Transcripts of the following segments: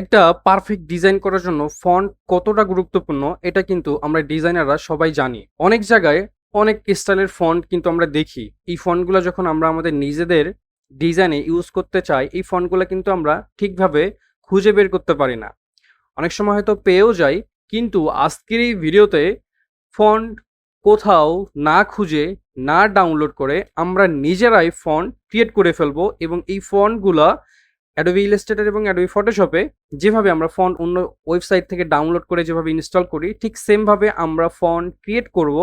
একটা perfect design করার জন্য ফন্ট কতটা গুরুত্বপূর্ণ, এটা কিন্তু আমরা ডিজাইনাররা সবাই জানি। অনেক জায়গায় অনেক স্টাইলের ফন্ট কিন্তু আমরা দেখি। এই ফন্টগুলো যখন আমরা আমাদের নিজেদের ডিজাইনে ইউজ করতে চাই, এই ফন্টগুলো কিন্তু আমরা ঠিকভাবে খুঁজে বের করতে পারি না। অনেক সময় হয়তো পেয়েও যাই, কিন্তু আজকের এই ভিডিওতে ফন্ট কোথাও না খুঁজে, না ডাউনলোড করে আমরা নিজেরাই ফন্ট ক্রিয়েট করে ফেলব এবং এই ফন্টগুলা অ্যাডোবি ইলাস্ট্রেটর এবং অ্যাডোবি ফটোশপে যেভাবে আমরা ফন্ট অন্য ওয়েবসাইট থেকে ডাউনলোড করে যেভাবে ইনস্টল করি, ঠিক সেমভাবে আমরা ফন্ট ক্রিয়েট করব,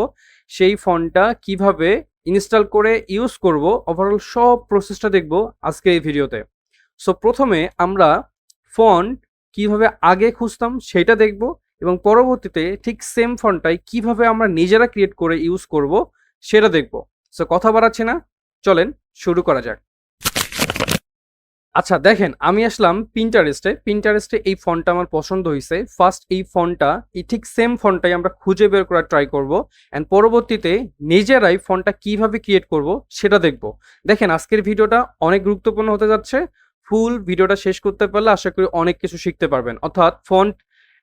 সেই ফন্টটা কীভাবে ইনস্টল করে ইউজ করব ওভারঅল সব প্রসেসটা দেখব আজকে এই ভিডিওতে সো প্রথমে আমরা ফন্ট কীভাবে আগে খুঁজতাম সেটা দেখব এবং পরবর্তীতে ঠিক সেম ফন্টটাই কীভাবে আমরা নিজেরা ক্রিয়েট করে ইউজ করব সেটা দেখব। সো কথা বাড়াচ্ছি না, চলেন শুরু করা যাক। আচ্ছা দেখেন, আমি আসলাম পিন্টারেস্টে পিন্টারেস্টে এই ফন্টটা আমার পছন্দ হয়েছে ফার্স্ট এই ফন্টটা, এই ঠিক সেম ফন্টটাই আমরা খুঁজে বের করার ট্রাই করব। অ্যান্ড পরবর্তীতে নিজেরাই ফন্টটা কীভাবে ক্রিয়েট করব, সেটা দেখব। দেখেন, আজকের ভিডিওটা অনেক গুরুত্বপূর্ণ হতে যাচ্ছে। ফুল ভিডিওটা শেষ করতে পারলে আশা করি অনেক কিছু শিখতে পারবেন। অর্থাৎ ফন্ট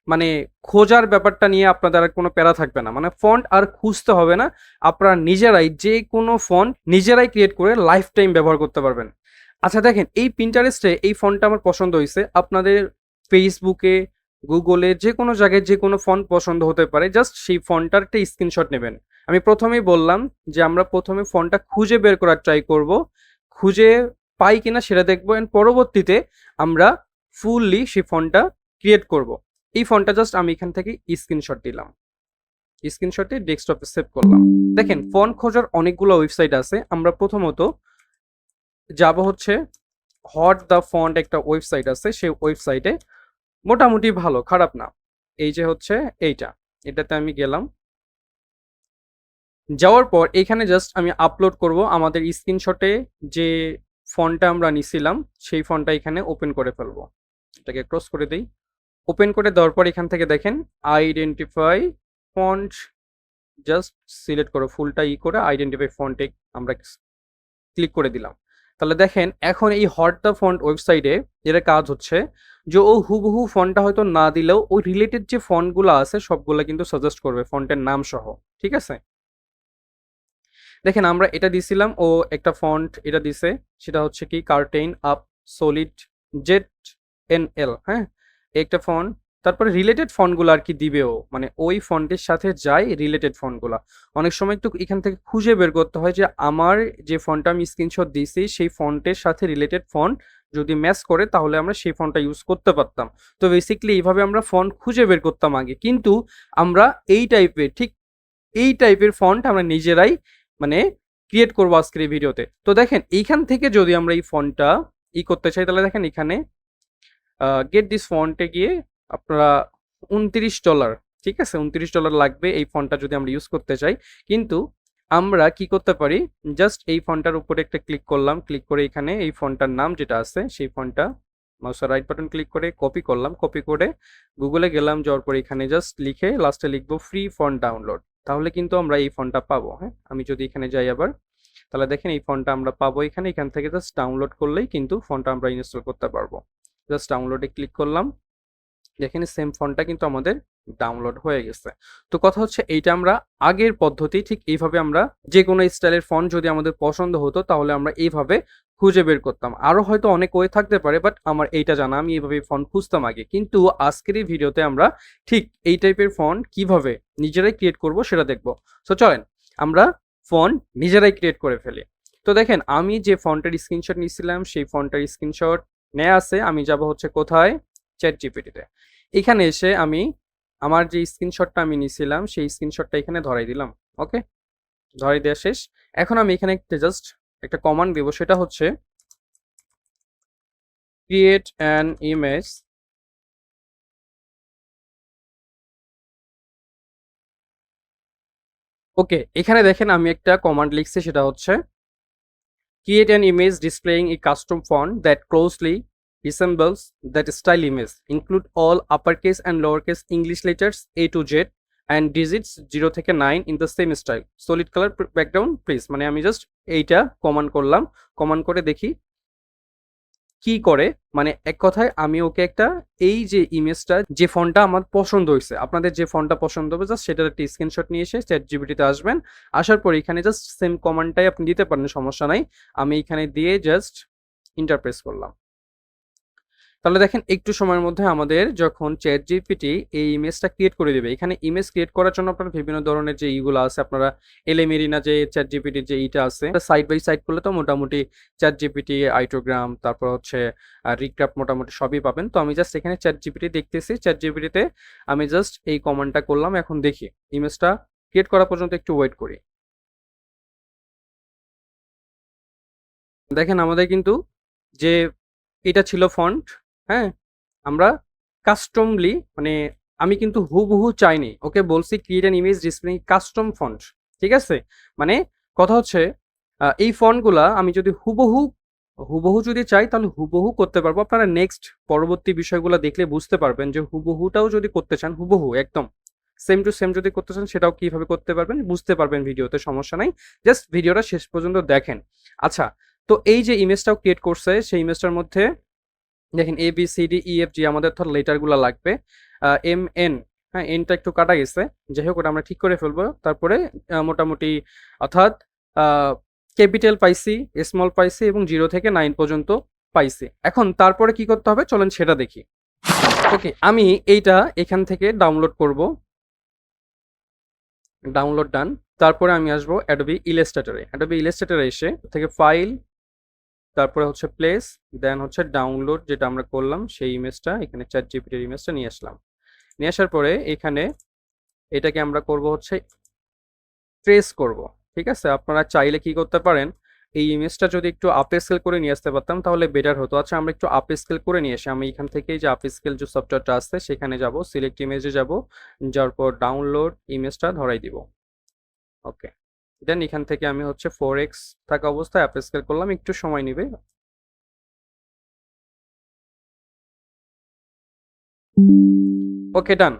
মানে খোঁজার ব্যাপারটা নিয়ে আপনাদের আর কোনো প্যারা থাকবে না। মানে ফন্ট আর খুঁজতে হবে না। আপনারা নিজেরাই যে কোনো ফন্ট নিজেরাই ক্রিয়েট করে লাইফ টাইম ব্যবহার করতে পারবেন। আচ্ছা দেখেন, এই পিন্টারেস্টে এই ফন্টটা আমার পছন্দ হয়েছে আপনাদের ফেসবুকে গুগলে যে কোনো জায়গায় যে কোনো ফন্ট পছন্দ হতে পারে, জাস্ট সেই ফন্টটার একটা স্ক্রিনশট নেবেন। আমি প্রথমেই বললাম যে, আমরা প্রথমে ফন্টটা খুঁজে বের করার ট্রাই করব। খুঁজে পাই কিনা সেটা দেখব। এন্ড পরবর্তীতে আমরা ফুললি সেই ফন্টটা ক্রিয়েট করব। এই ফন্টটা জাস্ট আমি এখান থেকে স্ক্রিনশট দিলাম। স্ক্রিনশটে ডেস্কটপে সেভ করলাম। দেখেন ফন্ট খোঁজার অনেকগুলো ওয়েবসাইট আছে। আমরা প্রথমত যাব হচ্ছে হট দ্য ফন্ট একটা ওয়েবসাইট আছে, সেই ওয়েবসাইটে মোটামুটি ভালো, খারাপ না। এই যে হচ্ছে এইটা, এটাতে আমি গেলাম। যাওয়ার পর এখানে জাস্ট আমি আপলোড করব আমাদের স্ক্রিনশটে যে ফন্টটা আমরা নিছিলাম, সেই ফন্টটা এখানে ওপেন করে ফেলব। এটাকে ক্রস করে দিই। ওপেন করে দেওয়ার পর এখান থেকে দেখেন আইডেন্টিফাই ফন্ট জাস্ট সিলেক্ট করো ফুলটা ই করে আইডেন্টিফাই ফন্টে আমরা ক্লিক করে দিলাম। তাহলে দেখেন, এখন এই হট দ্য ফন্ট ওয়েবসাইটে যেটা কাজ হচ্ছে, যে ও হুবহু ফন্টটা হয়তো না দিলেও ওই রিলেটেড যে ফন্টগুলো আছে, সবগুলো কিন্তু সাজেস্ট করবে ফন্টের নাম সহ, ঠিক আছে? দেখেন, আমরা এটা দিছিলাম, ও একটা ফন্ট এটা দিছে, সেটা হচ্ছে কি curtain up solid Z N L হ্যাঁ? একটা ফন্ট তারপরে রিলেটেড ফন্টগুলো আর কি দিবেও। মানে ওই ফন্টের সাথে যায় রিলেটেড ফন্টগুলো অনেক সময় একটু এখান থেকে খুঁজে বের করতে হয় যে, আমার যে ফন্টটা আমি স্ক্রিনশট দিয়েছি সেই ফন্টের সাথে রিলেটেড ফন্ট যদি ম্যাচ করে, তাহলে আমরা সেই ফন্টটা ইউজ করতে পারতাম। তো বেসিক্যালি এইভাবে আমরা ফন্ট খুঁজে বের করতাম আগে। কিন্তু আমরা এই টাইপের ঠিক এই টাইপের ফন্ট আমরা নিজেরাই মানে ক্রিয়েট করব আজকের এই ভিডিওতে তো। দেখেন, এইখান থেকে যদি আমরা এই ফন্টটা ই করতে চাই, তাহলে দেখেন এখানে গেট দিস ফন্টে গিয়ে আপনারা উনত্রিশ ডলার, ঠিক আছে? উনত্রিশ ডলার লাগবে এই ফন্টটা যদি আমরা ইউজ করতে চাই। কিন্তু আমরা কি করতে পারি? জাস্ট এই ফন্টটার উপরে একটা ক্লিক করলাম ক্লিক করে এখানে এই ফন্টটার নাম যেটা আছে, সেই ফন্টটা মাউসের রাইট বাটন ক্লিক করে কপি করলাম। কপি করে গুগলে গেলাম, যাওয়ার পর এখানে জাস্ট লিখে লাস্টে লিখব ফ্রি ফন্ট ডাউনলোড তাহলে কিন্তু আমরা এই ফন্টটা পাবো হ্যাঁ? আমি যদি এখানে যাই আবার, তাহলে দেখেন এই ফন্টটা আমরা পাবো এখানে। এখান থেকে জাস্ট ডাউনলোড করলেই কিন্তু ফন্টটা আমরা ইনস্টল করতে পারব। জাস্ট ডাউনলোডে ক্লিক করলাম। দেখেন সেম ফন্টটা কিন্তু আমাদের ডাউনলোড হয়ে গেছে। তো কথা হচ্ছে এইটা আমরা আগের পদ্ধতি ঠিক এইভাবে আমরা যে কোনো স্টাইলের ফন্ট যদি আমাদের পছন্দ হতো তাহলে আমরা এইভাবে খুঁজে বের করতাম। আরও হয়তো অনেক ওয়ে থাকতে পারে বাট আমার এইটা জানা, আমি এইভাবে ফন্ট খুঁজতাম আগে। কিন্তু আজকের এই ভিডিওতে আমরা ঠিক এই টাইপের ফন্ট কীভাবে নিজেরাই ক্রিয়েট করব সেটা দেখব। সো চলেন, আমরা ফন্ট নিজেরাই ক্রিয়েট করে ফেলি। তো দেখেন, আমি যে ফন্টের স্ক্রিনশট নিয়েছিলাম, সেই ফন্টের স্ক্রিনশট নেওয়া আছে। আমি যাব হচ্ছে কোথায়? চ্যাট জিপিটিতে এখানে এসে আমি আমার যে স্ক্রিনশটটা আমি নিয়েছিলাম সেই স্ক্রিনশটটা এখানে ধরাই দিলাম ওকে ধরাই দেওয়া শেষ। এখন আমি এখানে একটা জাস্ট একটা কমান্ড দেবো, সেটা হচ্ছে ক্রিয়েট অ্যান ইমেজ ওকে এখানে দেখেন আমি একটা কমান্ড লিখছি, সেটা হচ্ছে create an image displaying a custom font that closely resembles that style image include all uppercase and lowercase english letters a to z and digits 0 থেকে 9 in the same style. Solid color background, please. মানে আমি just এইটা command করলাম। Command করে দেখি কি করে। মানে এক কথায় আমি ওকে একটা এই যে ইমেজটা যে ফোনটা আমার পছন্দ হয়েছে, আপনাদের যে ফোনটা পছন্দ হবে জাস্ট সেটার একটা স্ক্রিনশট নিয়ে এসে চ্যাট জিবিটিতে আসবেন। আসার পর এখানে জাস্ট সেম কমান্ডটাই আপনি দিতে পারেন, সমস্যা নাই। আমি এখানে দিয়ে জাস্ট ইন্টারপ্রেস করলাম। তাহলে দেখেন একটু সময়ের মধ্যে আমাদের যখন চ্যাট জিপিটি এই ইমেজটা ক্রিয়েট করে দেবে, এখানে ইমেজ ক্রিয়েট করার জন্য আপনার বিভিন্ন ধরনের যে ইগুলো আছে, আপনারা এলেমেরিনা যে চ্যাট জিপিটির যে ইটা আছে সাইড বাই সাইড করলে তো মোটামুটি চ্যাট জিপিটি আইটোগ্রাম তারপর হচ্ছে রিক্রাফ মোটামুটি সবই পাবেন। তো আমি জাস্ট এখানে চ্যাট জিপিটি দেখতেছি চ্যাট জিপিটিতে আমি জাস্ট এই কমান্ডটা করলাম, এখন দেখি ইমেজটা ক্রিয়েট করা পর্যন্ত একটু ওয়েট করি। দেখেন আমাদের কিন্তু যে এটা ছিল ফন্ট হ্যাঁ? আমরা কাস্টমলি মানে আমি কিন্তু হুবহু চাইনি। ওকে বলছি create an image display custom font ঠিক আছে? মানে কথা হচ্ছে এই ফন্টগুলা আমি যদি হুবহু হুবহু যদি চাই তাহলে হুবহু করতে পারব। আপনারা নেক্সট পরবর্তী বিষয়গুলো দেখলে বুঝতে পারবেন যে হুবহুটাও যদি করতে চান, হুবহু, একদম। সেম টু সেম যদি করতে চান সেটাও কীভাবে করতে পারবেন বুঝতে পারবেন ভিডিওতে, সমস্যা নাই। জাস্ট ভিডিওটা শেষ পর্যন্ত দেখেন। আচ্ছা তো এই যে ইমেজটাও ক্রিয়েট করছে, সেই ইমেজটার মধ্যে দেখেন A B C D E F G আমাদের ধর লেটারগুলো লাগবে। এম এন হ্যাঁ এনটা একটু কাটা গেছে। যাই হোক, ওটা আমরা ঠিক করে ফেলব। তারপরে মোটামুটি অর্থাৎ ক্যাপিটাল পাইছি স্মল পাইছি এবং জিরো থেকে নাইন পর্যন্ত পাইছি। এখন তারপরে কি করতে হবে? চলেন সেটা দেখি। ওকে আমি এইটা এখান থেকে ডাউনলোড করব। ডাউনলোড ডান তারপরে আমি আসব অ্যাডোবি ইলাস্ট্রেটরে অ্যাডোবি ইলাস্ট্রেটরে এসে থেকে ফাইল তারপরে হচ্ছে প্লেস দেন হচ্ছে ডাউনলোড যেটা আমরা করলাম, সেই ইমেজটা এখানে চ্যাট জিপিটির ইমেজটা নিয়ে আসলাম। নিয়ে আসার পরে এখানে এটাকে আমরা করব হচ্ছে ট্রেস করব, ঠিক আছে? আপনারা চাইলে কি করতে পারেন, এই ইমেজটা যদি একটু আপ স্কেল করে নিয়ে আসতে পারতাম, তাহলে বেটার হতো। আচ্ছা আমরা একটু আপ স্কেল করে নিয়ে আসি। আমি এখান থেকে যে আপ স্কেল যে সফটওয়্যারটা আছে, সেখানে যাব সিলেক্ট ইমেজে যাব, যাওয়ার পর ডাউনলোড ইমেজটা ধরাই দিব। ওকে দেন এখান থেকে আমি হচ্ছে ফোর এক্স থাকা অবস্থায় আপ স্কেল করলাম, একটু সময় নেবে। ওকে ডান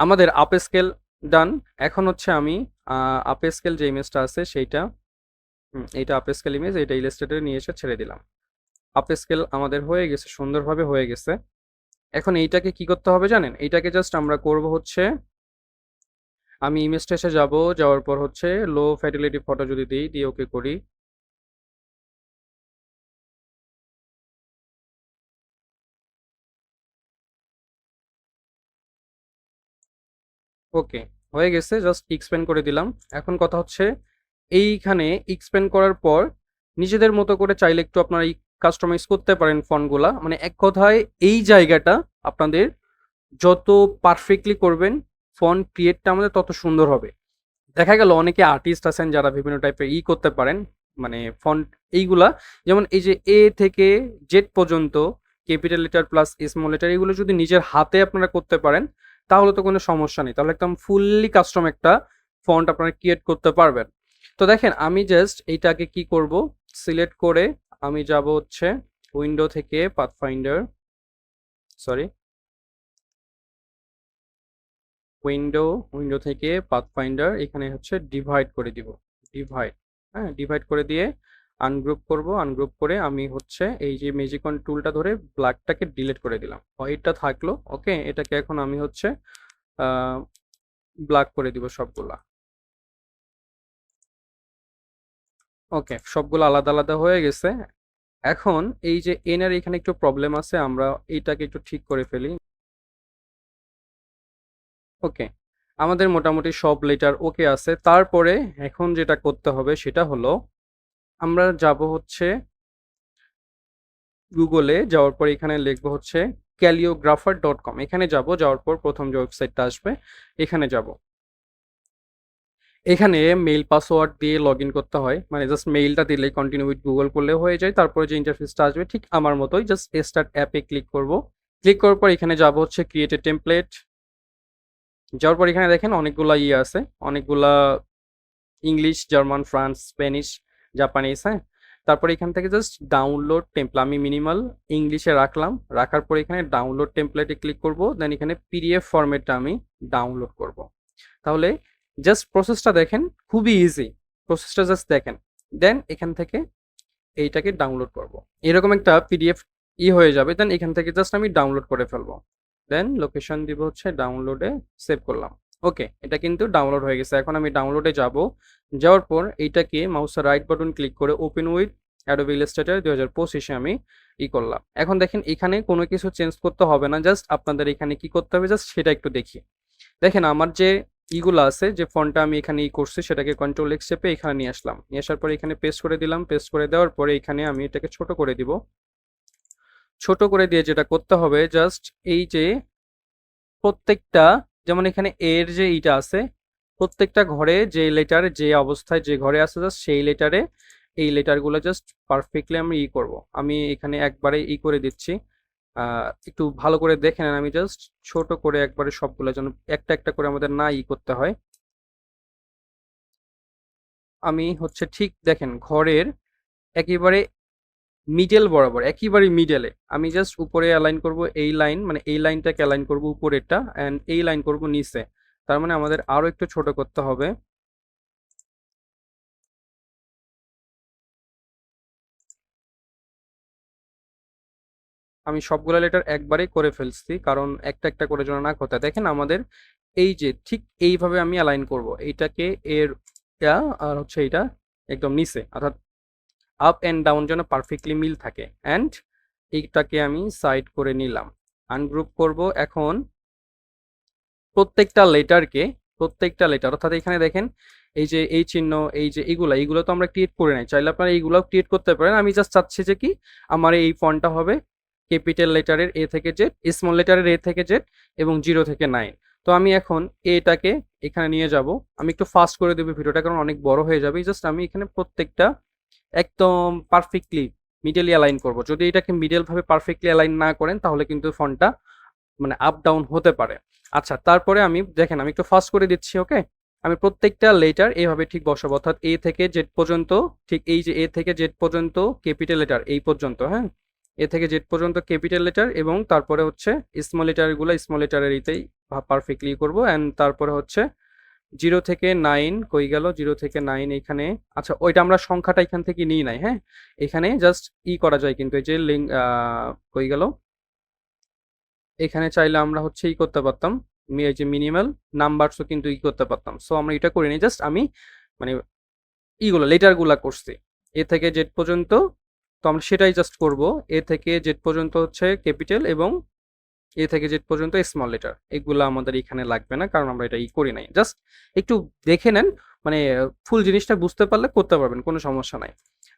আমাদের আপ স্কেল ডান এখন হচ্ছে আমি আপ স্কেল যে ইমেজটা আছে সেইটা এইটা আপ স্কেল ইমেজ এটা ইলাস্ট্রেটরে নিয়ে এসে ছেড়ে দিলাম। আপ স্কেল আমাদের হয়ে গেছে, সুন্দরভাবে হয়ে গেছে। এখন এইটাকে কি করতে হবে জানেন? এইটাকে জাস্ট আমরা করব হচ্ছে আমি ইমেজটা এসে যাব, যাওয়ার পর হচ্ছে লো ফ্যাটিলিটি ফটো যদি দিই, দিয়ে ওকে করি। ওকে হয়ে গেছে জাস্ট এক্সপ্যান্ড করে দিলাম। এখন কথা হচ্ছে, এইখানে এক্সপ্যান্ড করার পর নিজেদের মতো করে চাইলে একটু আপনারা এই কাস্টমাইজ করতে পারেন ফন্টগুলা মানে এক কথায় এই জায়গাটা আপনাদের যত পারফেক্টলি করবেন ফন্ট ক্রিয়েটটা আমাদের তত সুন্দর হবে। দেখা গেল অনেকে আর্টিস্ট আছেন যারা বিভিন্ন টাইপের ই করতে পারেন মানে ফন্ট এইগুলা, যেমন এই যে এ থেকে জেড পর্যন্ত capital letter plus small letter এগুলো যদি নিজের হাতে আপনারা করতে পারেন, তাহলে তো কোনো সমস্যা নেই। তাহলে একদম ফুললি কাস্টম একটা ফন্ট আপনারা ক্রিয়েট করতে পারবেন। তো দেখেন, আমি জাস্ট এইটাকে কি করব? সিলেক্ট করে আমি যাব হচ্ছে উইন্ডো থেকে পাথফাইন্ডার সরি উইন্ডো উইন্ডো থেকে পাথফাইন্ডার এখানে হচ্ছে ডিভাইড করে দিব। ডিভাইড হ্যাঁ? ডিভাইড করে দিয়ে আনগ্রুপ করব। আনগ্রুপ করে আমি হচ্ছে এই যে ম্যাজিকন টুলটা ধরে ব্ল্যাকটাকে ডিলিট করে দিলাম। হোয়াইটটা থাকল ওকে এটাকে এখন আমি হচ্ছে ব্ল্যাক করে দিব সবগুলা। ওকে সবগুলো আলাদা আলাদা হয়ে গেছে। এখন এই যে এনার এখানে একটু প্রবলেম আছে, আমরা এইটাকে একটু ঠিক করে ফেলি। ওকে, আমাদের মোটামুটি সব লেটার ওকে আছে। তারপরে এখন যেটা করতে হবে সেটা হলো, আমরা যাব হচ্ছে গুগলে যাওয়ার পর এখানে লিখব হচ্ছে ক্যালিওগ্রাফার ডট কম এখানে যাব, যাওয়ার পর প্রথম যে ওয়েবসাইটটা আসবে, এখানে যাব। এখানে মেইল পাসওয়ার্ড দিয়ে লগ ইন করতে হয় মানে জাস্ট মেইলটা দিলে কন্টিনিউ উইথ গুগল করলে হয়ে যায়। তারপরে যে ইন্টারফেসটা আসবে, ঠিক আমার মতোই জাস্ট স্টার্ট অ্যাপে ক্লিক করব। ক্লিক করার পর এখানে যাব হচ্ছে ক্রিয়েট এ টেমপ্লেট যাওয়ার পর এখানে দেখেন অনেকগুলা ইয়ে আছে। অনেকগুলা English German France Spanish Japanese হ্যাঁ? তারপর এখান থেকে জাস্ট ডাউনলোড টেমপ্লেট আমি মিনিমাল ইংলিশে রাখলাম। রাখার পর এখানে ডাউনলোড টেমপ্লেটে ক্লিক করব। দেন এখানে পিডিএফ ফরম্যাটটা আমি ডাউনলোড করব। তাহলে জাস্ট প্রসেসটা দেখেন, খুবই ইজি প্রসেসটা জাস্ট দেখেন। দেন এখান থেকে এইটাকে ডাউনলোড করব। এরকম একটা পিডিএফ ই হয়ে যাবে। দেন এখান থেকে জাস্ট আমি ডাউনলোড করে ফেলব। দেন লোকেশন দিব হচ্ছে ডাউনলোডে সেভ করলাম। ওকে এটা কিন্তু ডাউনলোড হয়ে গেছে। এখন আমি ডাউনলোডে যাব। যাওয়ার পর এইটাকে মাউসের রাইট বাটন ক্লিক করে ওপেন উইথ অ্যাডোবি ইলাস্ট্রেটর দুই হাজার পঁচিশে আমি ই করলাম। এখন দেখেন এখানে কোনো কিছু চেঞ্জ করতে হবে না। জাস্ট আপনাদের এখানে কি করতে হবে? জাস্ট সেটা একটু দেখি। দেখেন আমার যে ইগুলো আছে, যে ফোনটা আমি এখানে ই করছি, সেটাকে কন্ট্রোল এক্স চেপে এখানে নিয়ে আসলাম। নিয়ে আসার পর এখানে পেস্ট করে দিলাম। পেস্ট করে দেওয়ার পরে এখানে আমি এটাকে ছোট করে দিব। ছোট করে দিয়ে যেটা করতে হবে জাস্ট এই যে প্রত্যেকটা, যেমন এখানে এর যে ইটা আছে, প্রত্যেকটা ঘরে যে লেটার যে অবস্থায় যে ঘরে আছে জাস্ট সেই লেটারে এই লেটারগুলো জাস্ট পারফেক্টলি আমি ই করব। আমি এখানে একবারে ই করে দিচ্ছি। একটু ভালো করে দেখে নেন, আমি জাস্ট ছোট করে একবারে সবগুলো যেন একটা একটা করে আমাদের না ই করতে হয়। আমি হচ্ছে ঠিক দেখেন, ঘরের একেবারে মিডল বরাবর, একেবারে মিডলে আমি জাস্ট উপরে অ্যালাইন করব এই লাইন মানে এই লাইনটাকে অ্যালাইন করব উপরেরটা অ্যান্ড এই লাইন করব নিচে। তার মানে আমাদের আরও একটু ছোট করতে হবে। আমি সবগুলো লেটার একবারেই করে ফেলছি, কারণ একটা একটা করে যেন না কথা দেখেন আমাদের এই যে ঠিক এইভাবে আমি অ্যালাইন করব, এইটাকে এর আর হচ্ছে এইটা একদম নিচে, অর্থাৎ আপ অ্যান্ড ডাউন যেন পারফেক্টলি মিল থাকে। অ্যান্ড এইটাকে আমি সাইড করে নিলাম। আনগ্রুপ করব এখন প্রত্যেকটা লেটারকে প্রত্যেকটা লেটার অর্থাৎ এখানে দেখেন, এই যে এই চিহ্ন, এই যে এইগুলো এইগুলো তো আমরা ক্রিয়েট করে নাই। চাইলে আপনারা এইগুলো ক্রিয়েট করতে পারেন। আমি জাস্ট চাচ্ছি যে কি, আমার এই ফন্টটা হবে ক্যাপিটাল লেটারের এ থেকে জেড স্মল লেটারের এ থেকে জেড এবং জিরো থেকে নাইন তো আমি এখন এটাকে এখানে নিয়ে যাব। আমি একটু ফাস্ট করে দেবো ভিডিওটা, কারণ অনেক বড় হয়ে যাবে। জাস্ট আমি এখানে প্রত্যেকটা একদম পারফেক্টলি মিডলি অ্যালাইন করব। যদি এটাকে মিডল ভাবে পারফেক্টলি অ্যালাইন না করেন, তাহলে কিন্তু ফন্টটা মানে আপ ডাউন হতে পারে। আচ্ছা তারপরে আমি, দেখেন, আমি একটু ফাস্ট করে দিচ্ছি ওকে আমি প্রত্যেকটা লেটার এইভাবে ঠিক বসাবো। অর্থাৎ এ থেকে জেড পর্যন্ত, ঠিক এই যে এ থেকে জেড পর্যন্ত ক্যাপিটাল লেটার এই পর্যন্ত হ্যাঁ? এ থেকে জেড পর্যন্ত ক্যাপিটাল লেটার এবং তারপরে হচ্ছে স্মল লেটারগুলো স্মল লেটারের পারফেক্টলি করব। অ্যান্ড তারপরে হচ্ছে জিরো থেকে নাইন কই গেল? জিরো থেকে নাইন এখানে। আচ্ছা ওইটা আমরা সংখ্যাটা এখান থেকে নিই নাই হ্যাঁ? এখানে জাস্ট ই করা যায় কিন্তু এই যে লিঙ্ক কই গেল? এখানে চাইলে আমরা হচ্ছে ই করতে পারতাম। এই যে মিনিমাল নাম্বারসও কিন্তু ই করতে পারতাম। সো আমরা এটা করিনি জাস্ট আমি মানে ইগুলো লেটারগুলা করছি। এ থেকে জেড পর্যন্ত, তো আমরা সেটাই জাস্ট করব। এ থেকে জেড পর্যন্ত হচ্ছে ক্যাপিটাল এবং এ থেকে জেড পর্যন্ত স্মল লেটার এগুলো আমাদের এখানে লাগবে না, কারণ আমরা এটা ই করি নাই। জাস্ট একটু দেখে নেন মানে ফুল জিনিসটা বুঝতে পারলে করতে পারবেন, কোনো সমস্যা নাই।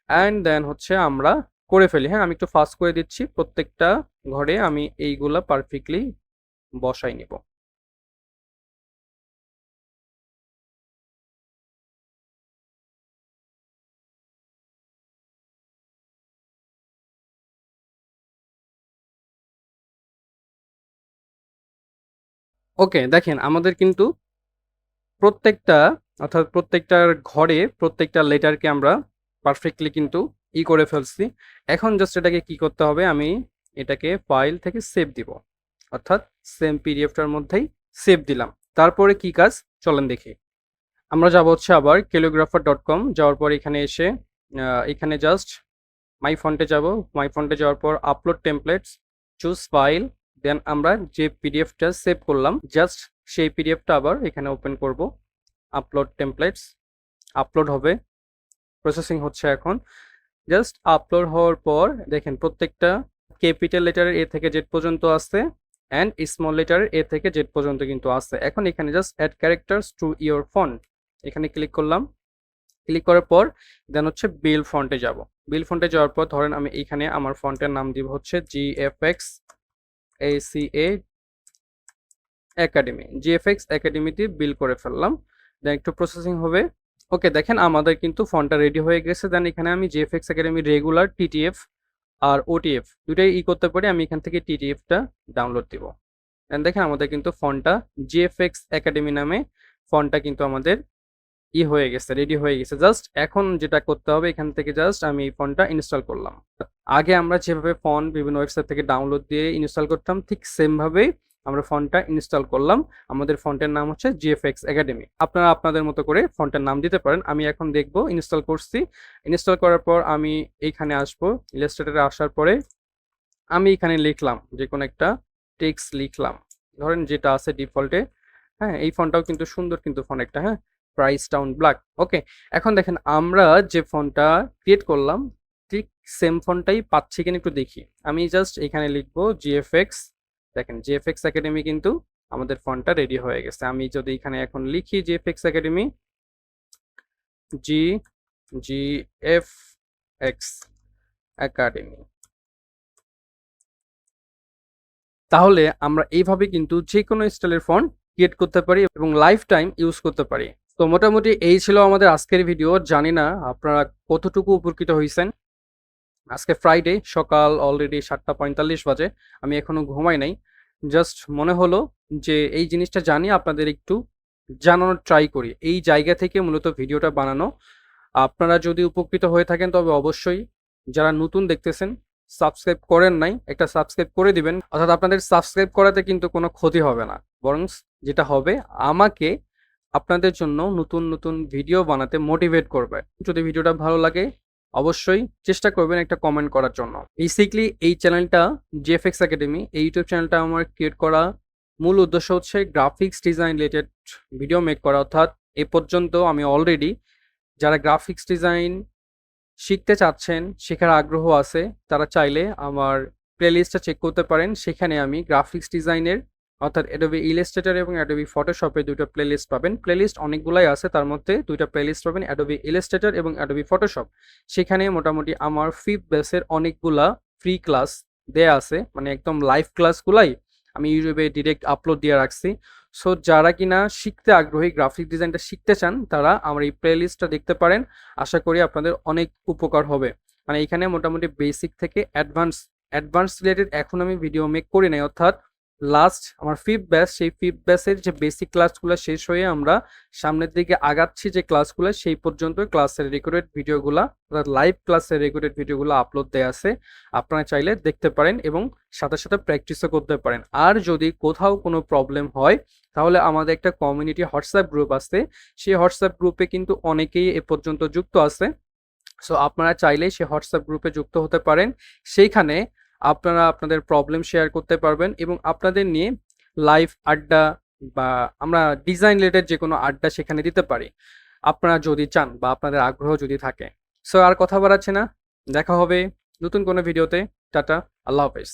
অ্যান্ড দেন হচ্ছে আমরা করে ফেলি। হ্যাঁ আমি একটু ফাস্ট করে দিচ্ছি। প্রত্যেকটা ঘরে আমি এইগুলা পারফেক্টলি বসাই নিব। ওকে, দেখেন আমাদের কিন্তু প্রত্যেকটা, অর্থাৎ প্রত্যেকটার ঘরে প্রত্যেকটা লেটারকে আমরা পারফেক্টলি কিন্তু ই করে ফেলছি। এখন জাস্ট এটাকে কি করতে হবে? আমি এটাকে ফাইল থেকে সেভ দিব। অর্থাৎ সেম পিডিএফটার মধ্যেই সেভ দিলাম। তারপরে কি কাজ? চলেন দেখি। আমরা যাব হচ্ছে আবার ক্যালিওগ্রাফার ডট কম যাওয়ার পর এখানে এসে এখানে জাস্ট মাই ফন্টে যাব। মাই ফন্টে যাওয়ার পর upload templates choose file then আমরা যে পিডিএফটা সেভ করলাম জাস্ট সেই পিডিএফটা আবার এখানে ওপেন করব। আপলোড টেমপ্লেটস আপলোড হবে। প্রসেসিং হচ্ছে এখন। জাস্ট আপলোড হওয়ার পর দেখেন প্রত্যেকটা ক্যাপিটাল লেটারের এ থেকে জেড পর্যন্ত আছে অ্যান্ড স্মল লেটারের এ থেকে জেড পর্যন্ত কিন্তু আছে এখন এখানে just add characters to your font এখানে ক্লিক করলাম। ক্লিক করার পর দেন হচ্ছে বিল ফন্টে যাব। বিল ফন্টে যাওয়ার পর ধরেন আমি এখানে আমার ফন্টের নাম দিব হচ্ছে জিএফএক্স এসিএ একাডেমি জিএফএক্স একাডেমিতে বিল করে ফেললাম। দেন একটু প্রসেসিং হবে। ওকে দেখেন আমাদের কিন্তু ফন্টটা রেডি হয়ে গেছে। দেন এখানে আমি জিএফএক্স একাডেমি রেগুলার টিটিএফ আর ওটিএফ দুটাই ই করতে পারি। আমি এখান থেকে টিটিএফটা ডাউনলোড দিব। দেন দেখেন আমাদের কিন্তু ফন্টটা জিএফএক্স একাডেমি নামে ফন্টটা কিন্তু আমাদের ই হয়ে গেছে রেডি হয়ে গেছে। জাস্ট এখন যেটা করতে হবে, এখান থেকে জাস্ট আমি এই ফোনটা ইনস্টল করলাম। আগে আমরা যেভাবে ফোন বিভিন্ন ওয়েবসাইট থেকে ডাউনলোড দিয়ে ইনস্টল করতাম, ঠিক সেম ভাবেই আমরা ফোনটা ইনস্টল করলাম। আমাদের ফন্টের নাম হচ্ছে জিএফএক্স একাডেমি আপনারা আপনাদের মতো করে ফন্টের নাম দিতে পারেন। আমি এখন দেখব ইনস্টল করছি। ইনস্টল করার পর আমি এইখানে আসব ইলাস্ট্রেটরে আসার পরে আমি এখানে লিখলাম যে কোনো একটা টেক্সট লিখলাম। ধরেন যেটা আছে ডিফল্টে হ্যাঁ এই ফন্টটাও কিন্তু সুন্দর কিন্তু ফোন একটা হ্যাঁ? প্রাইস টাউন ব্ল্যাক ওকে এখন দেখেন আমরা যে ফোনটা ক্রিয়েট করলাম, ঠিক সেম ফোনটাই পাচ্ছি কিনা একটু দেখি। আমি জাস্ট এখানে লিখব জিএফএক্স দেখেন জিএফএক্স একাডেমি কিন্তু আমাদের ফন্টটা রেডি হয়ে গেছে। আমি যদি এখানে এখন লিখি GFX academy G G F X academy তাহলে আমরা এইভাবে কিন্তু যে কোনো স্টাইলের ফন্ট ক্রিয়েট করতে পারি এবং লাইফ টাইম ইউজ করতে পারি। তো মোটামুটি এই ছিল আমাদের আজকের ভিডিও জানি না আপনারা কতটুকু উপকৃত হয়েছেন আজকে ফ্রাইডে সকাল অলরেডি সাতটা পঁয়তাল্লিশ বাজে। আমি এখনও ঘুমাই নাই। জাস্ট মনে হলো যে এই জিনিসটা জানি, আপনাদের একটু জানানোর ট্রাই করি। এই জায়গা থেকে মূলত ভিডিওটা বানানো। আপনারা যদি উপকৃত হয়ে থাকেন, তবে অবশ্যই যারা নতুন দেখতেছেন সাবস্ক্রাইব করেন নাই, একটা সাবস্ক্রাইব করে দিবেন। অর্থাৎ আপনাদের সাবস্ক্রাইব করাতে কিন্তু কোনো ক্ষতি হবে না। বরং যেটা হবে, আমাকে আপনাদের জন্য নতুন নতুন ভিডিও বানাতে মোটিভেট করবে। যদি ভিডিওটা ভালো লাগে, অবশ্যই চেষ্টা করবেন একটা কমেন্ট করার জন্য। বেসিকলি এই চ্যানেলটা জিএফএক্স একাডেমি এই ইউটিউব চ্যানেলটা আমার ক্রিয়েট করা মূল উদ্দেশ্য হচ্ছে graphics design related video make করা। অর্থাৎ এ পর্যন্ত আমি অলরেডি যারা গ্রাফিক্স ডিজাইন শিখতে চাচ্ছেন, শেখার আগ্রহ আছে, তারা চাইলে আমার প্লেলিস্টটা চেক করতে পারেন। সেখানে আমি গ্রাফিক্স ডিজাইনের অর্থাৎ অ্যাডোবি ইলাস্ট্রেটর এবং অ্যাডোবি ফটোশপে দুটো প্লেলিস্ট পাবেন। প্লেলিস্ট অনেকগুলাই আছে, তার মধ্যে দুইটা প্লেলিস্ট পাবেন অ্যাডোবি ইলাস্ট্রেটর এবং অ্যাডোবি ফটোশপ সেখানে মোটামুটি আমার ফিফথ বেসের অনেকগুলা ফ্রি ক্লাস দেয়া আছে মানে একদম লাইভ ক্লাসগুলাই আমি ইউটিউবে ডিরেক্ট আপলোড দিয়ে রাখছি। সো যারা কিনা শিখতে আগ্রহী গ্রাফিক ডিজাইনটা শিখতে চান, তারা আমার এই প্লেলিস্টটা দেখতে পারেন। আশা করি আপনাদের অনেক উপকার হবে। মানে এখানে মোটামুটি বেসিক থেকে অ্যাডভান্স অ্যাডভান্স রিলেটেড এখন আমি ভিডিও মেক করি নাই, অর্থাৎ লাস্ট আমার ফিফথ ব্যাচ সেই ফিফথ ব্যাচের যে বেসিক ক্লাসগুলো শেষ হয়ে আমরা সামনের দিকে আগাচ্ছি যে ক্লাসগুলো সেই পর্যন্ত ক্লাসের রেকর্ডেড ভিডিওগুলো অর্থাৎ লাইভ ক্লাসের রেকর্ডেড ভিডিওগুলো আপলোড দেওয়া আছে। আপনারা চাইলে দেখতে পারেন এবং সাথে সাথে প্র্যাকটিসও করতে পারেন। আর যদি কোথাও কোনো প্রবলেম হয়, তাহলে আমাদের একটা কমিউনিটি হোয়াটসঅ্যাপ গ্রুপ আছে। সেই হোয়াটসঅ্যাপ গ্রুপে কিন্তু অনেকেই এ পর্যন্ত যুক্ত আছে। সো আপনারা চাইলে সেই হোয়াটসঅ্যাপ গ্রুপে যুক্ত হতে পারেন। সেইখানে আপনারা আপনাদের প্রবলেম শেয়ার করতে পারবেন এবং আপনাদের নিয়ে লাইভ আড্ডা বা আমরা ডিজাইন রিলেটেড যে কোনো আড্ডা সেখানে দিতে পারি। আপনারা যদি চান বা আপনাদের আগ্রহ যদি থাকে। সো আর কথা বাড়াচ্ছে না। দেখা হবে নতুন কোনো ভিডিওতে টাটা। আল্লাহ হাফেজ।